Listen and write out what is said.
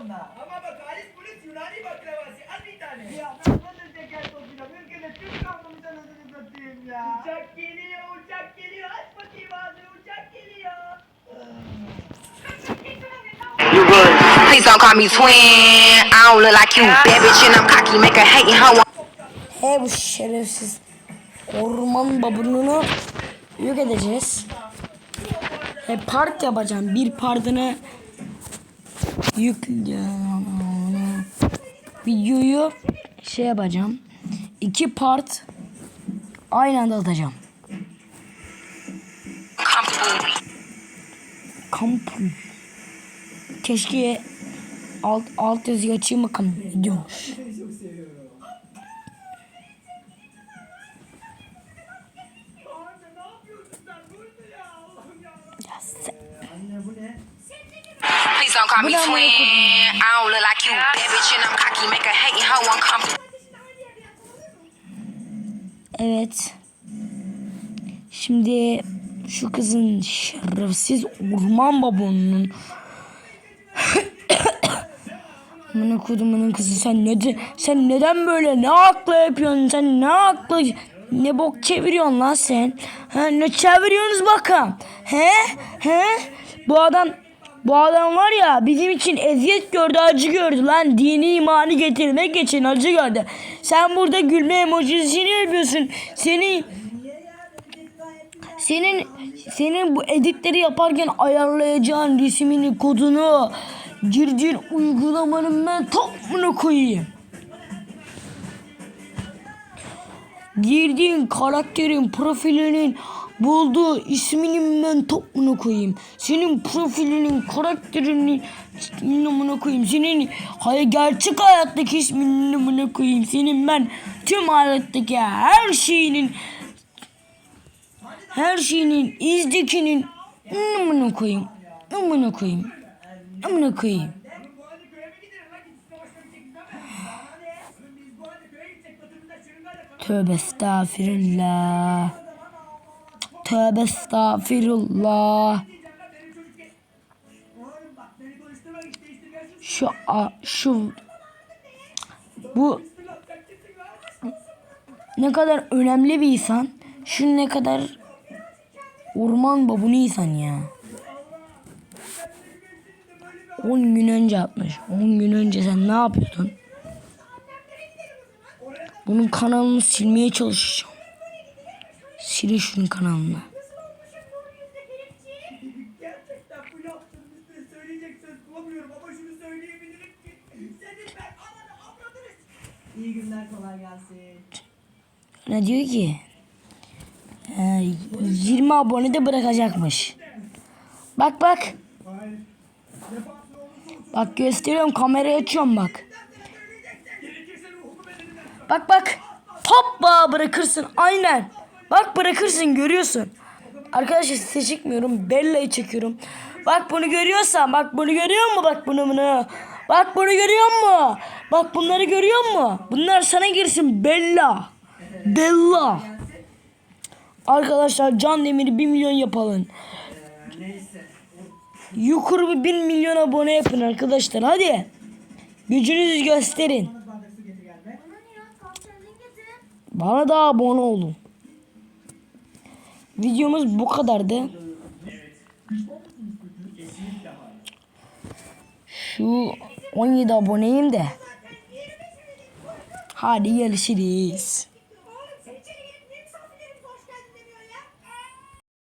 onunla. Ama bak Halis polis Yunani baklavası. Al bir tane. Ya ben nasıl şeker topuyla ülkede Türk kalmamış anasını satayım ya. Uçak geliyor, uçak geliyor. Aç bakayım ağzını, uçak geliyor. Please don't call me twin. I don't look like you. Bad bitch and I'm cocky. Make her hate hoe. He bu şerefsiz orman babununu yok edeceğiz. He part yapacağım. Bir partını yükle videoyu şey yapacağım. İki part aynı anda atacağım. Comfortable. Kamp. Keşke alt alt yazı açayım bakalım video. Call me twin. I don't look like you. Bad bitch and I'm cocky. Make her hate hoe uncomfortable. Evet. Şimdi şu kızın şerefsiz orman babonunun Amına kodumunun kızı sen ne sen neden böyle ne akla yapıyorsun sen ne akla ne bok çeviriyorsun lan sen ha ne çeviriyorsunuz bakalım he he bu adam bu adam var ya bizim için eziyet gördü acı gördü. Lan dini imanı getirmek için acı gördü. Sen burada gülme emojisini yapıyorsun? Seni senin senin bu editleri yaparken ayarlayacağın resmini kodunu girdiğin uygulamanın ben topunu koyayım. Girdiğin karakterin profilinin bulduğu isminin ben topunu koyayım. Senin profilinin karakterinin ismini koyayım. Senin hay gerçek hayattaki ismini koyayım. Senin ben tüm hayattaki her şeyinin her şeyinin izdekinin amına koyayım. Amına koyayım. Amına koyayım. Bu bu Tövbe estağfirullah. Tövbe estağfirullah. şu a, şu bu ne kadar önemli bir insan. Şu ne kadar orman babunu insan ya. 10 gün önce atmış. 10 gün önce sen ne yapıyordun? Bunun kanalını silmeye çalışacağım. Silin şunun kanalını. İyi günler kolay gelsin. Ne diyor ki? Ee, 20 abone de bırakacakmış. Bak bak. Bak gösteriyorum kamerayı açıyorum bak. Bak bak. Hoppa bırakırsın aynen. Bak bırakırsın görüyorsun. Arkadaşlar size çekmiyorum. Bella'yı çekiyorum. Bak bunu görüyorsan bak bunu görüyor musun? Bak bunu bunu. Bak bunu görüyor musun? Bak bunları görüyor musun? Bunlar sana girsin Bella. Bella. Arkadaşlar Can Demir'i 1 milyon yapalım. Bir 1 milyon abone yapın arkadaşlar hadi. Gücünüzü gösterin. Bana da abone olun. Videomuz bu kadardı. Şu 17 aboneyim de. Hadi görüşürüz.